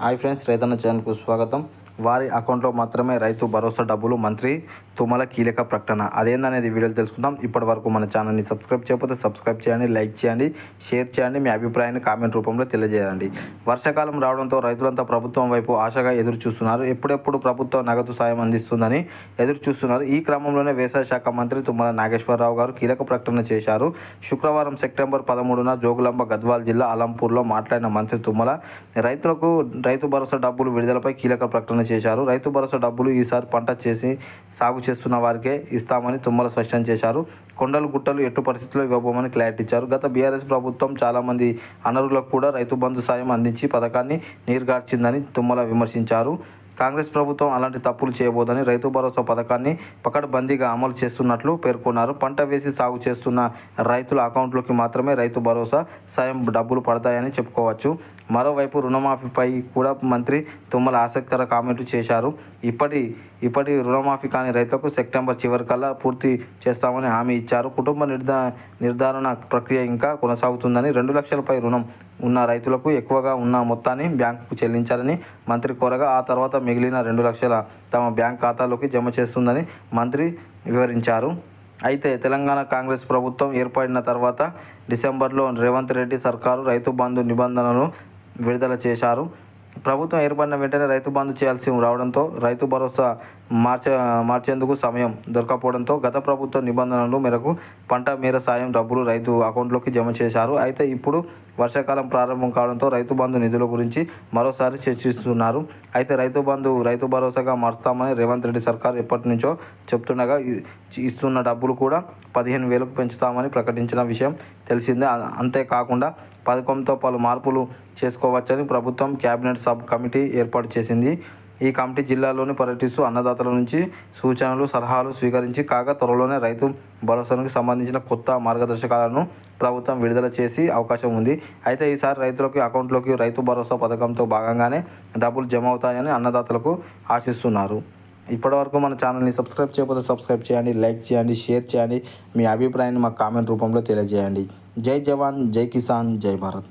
Hi friends రైతన్న ఛానల్కు స్వాగతం. వారి అకౌంట్లో మాత్రమే రైతు భరోసా డబ్బులు మంత్రి తుమల కీలక ప్రకటన. అదేందనేది వీడియోలు తెలుసుకుందాం. ఇప్పటి వరకు మన ఛానల్ని సబ్స్క్రైబ్ చేయకపోతే సబ్స్క్రైబ్ చేయండి లైక్ చేయండి షేర్ చేయండి మీ అభిప్రాయాన్ని కామెంట్ రూపంలో తెలియజేయండి. వర్షాకాలం రావడంతో రైతులంతా ప్రభుత్వం వైపు ఆశగా ఎదురు చూస్తున్నారు. ఎప్పుడెప్పుడు ప్రభుత్వం నగదు సాయం అందిస్తుందని ఎదురు చూస్తున్నారు. ఈ క్రమంలోనే వ్యవసాయ శాఖ మంత్రి తుమ్మల నాగేశ్వరరావు గారు కీలక ప్రకటన చేశారు. శుక్రవారం సెప్టెంబర్ పదమూడున జోగులాంబ గద్వాల్ జిల్లా అలంపూర్లో మాట్లాడిన మంత్రి తుమ్మల రైతులకు రైతు భరోసా డబ్బులు విడుదలపై కీలక ప్రకటన చేశారు. రైతు భరోసా డబ్బులు ఈసారి పంట చేసి సాగు చేస్తున్న వారికే ఇస్తామని తుమ్మల స్పష్టం చేశారు. కొండలు గుట్టలు ఎట్టు పరిస్థితుల్లో ఇవ్వబోమని క్లారిటీ ఇచ్చారు. గత బీఆర్ఎస్ ప్రభుత్వం చాలామంది అనర్హులకు కూడా రైతు బంధు సాయం అందించి పథకాన్ని నీరుగార్చిందని తుమ్మల విమర్శించారు. కాంగ్రెస్ ప్రభుత్వం అలాంటి తప్పులు చేయబోదని రైతు భరోసా పథకాన్ని పకడ్బందీగా అమలు చేస్తున్నట్లు పేర్కొన్నారు. పంట వేసి సాగు చేస్తున్న రైతుల అకౌంట్లోకి మాత్రమే రైతు భరోసా సాయం డబ్బులు పడతాయని చెప్పుకోవచ్చు. మరోవైపు రుణమాఫీపై కూడా మంత్రి తుమ్మల ఆసక్తికర కామెంట్లు చేశారు. ఇప్పటి ఇప్పటి రుణమాఫీ కాని రైతులకు సెప్టెంబర్ చివరికల్లా పూర్తి చేస్తామని హామీ ఇచ్చారు. కుటుంబ నిర్ధా నిర్ధారణ ప్రక్రియ ఇంకా కొనసాగుతుందని రెండు లక్షలపై రుణం ఉన్న రైతులకు ఎక్కువగా ఉన్న మొత్తాన్ని బ్యాంకుకు చెల్లించాలని మంత్రి కోరగా ఆ తర్వాత మిగిలిన రెండు లక్షల తమ బ్యాంక్ ఖాతాలోకి జమ చేస్తుందని మంత్రి వివరించారు. అయితే తెలంగాణ కాంగ్రెస్ ప్రభుత్వం ఏర్పడిన తర్వాత డిసెంబర్లో రేవంత్ రెడ్డి సర్కారు రైతు బంధు నిబంధనలను విడుదల చేశారు. ప్రభుత్వం ఏర్పడిన వెంటనే రైతు బంధు చేయాల్సి రావడంతో రైతు భరోసా మార్చ మార్చేందుకు సమయం దొరకపోవడంతో గత ప్రభుత్వ నిబంధనలు మేరకు పంట మేర సాయం డబ్బులు రైతు అకౌంట్లోకి జమ చేశారు. అయితే ఇప్పుడు వర్షాకాలం ప్రారంభం కావడంతో రైతు బంధు నిధుల గురించి మరోసారి చర్చిస్తున్నారు. అయితే రైతు బంధు రైతు భరోసాగా మారుస్తామని రేవంత్ రెడ్డి సర్కార్ ఎప్పటి నుంచో చెప్తుండగా ఇస్తున్న డబ్బులు కూడా పదిహేను వేలకు పెంచుతామని ప్రకటించిన విషయం తెలిసిందే. అంతేకాకుండా పథకంతో పలు మార్పులు చేసుకోవచ్చని ప్రభుత్వం కేబినెట్ సబ్ కమిటీ ఏర్పాటు చేసింది. ఈ కమిటీ జిల్లాలోని పర్యటిస్తూ అన్నదాతల నుంచి సూచనలు సలహాలు స్వీకరించి కాగా త్వరలోనే రైతు భరోసానికి సంబంధించిన కొత్త మార్గదర్శకాలను ప్రభుత్వం విడుదల చేసి అవకాశం ఉంది. అయితే ఈసారి రైతులకి అకౌంట్లోకి రైతు భరోసా పథకంతో భాగంగానే డబ్బులు జమ అవుతాయని అన్నదాతలకు ఆశిస్తున్నారు. ఇప్పటివరకు మన ఛానల్ని సబ్స్క్రైబ్ చేయకపోతే సబ్స్క్రైబ్ చేయండి లైక్ చేయండి షేర్ చేయండి. మీ అభిప్రాయాన్ని మా కామెంట్ రూపంలో తెలియజేయండి. జై జవాన్ జై కిసాన్ జై భారత్.